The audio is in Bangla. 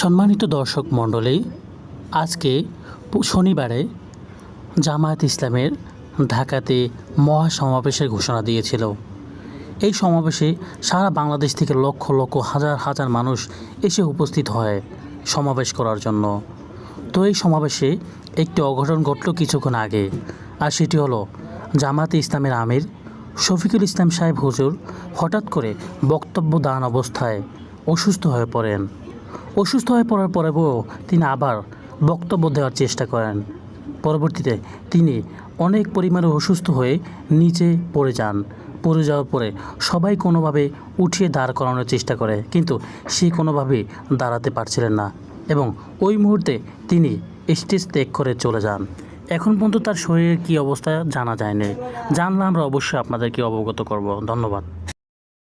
সম্মানিত দর্শক মণ্ডলী, আজকে শনিবারে জামায়াত ইসলামের ঢাকাতে মহাসমাবেশের ঘোষণা দিয়েছিল। এই সমাবেশে সারা বাংলাদেশ থেকে লক্ষ লক্ষ হাজার হাজার মানুষ এসে উপস্থিত হয় সমাবেশ করার জন্য। তো এই সমাবেশে একটি অঘটন ঘটল কিছুক্ষণ আগে, আর সেটি হলো জামায়াতে ইসলামের আমির শফিকুল ইসলাম সাহেব হুজুর হঠাৎ করে বক্তব্য দান অবস্থায় অসুস্থ হয়ে পড়েন। অসুস্থ হয়ে পড়ার পরেও তিনি আবার বক্তব্য দেওয়ার চেষ্টা করেন। পরবর্তীতে তিনি অনেক পরিমাণে অসুস্থ হয়ে নিচে পড়ে যান। পড়ে যাওয়ার পরে সবাই কোনোভাবে উঠিয়ে দাঁড় করানোর চেষ্টা করে, কিন্তু সে কোনোভাবেই দাঁড়াতে পারছিলেন না এবং ওই মুহূর্তে তিনি স্টেজ ত্যাগ করে চলে যান। এখন পর্যন্ত তার শরীরের কী অবস্থা জানা যায়নি। জানলে আমরা অবশ্যই আপনাদেরকে অবগত করব। ধন্যবাদ।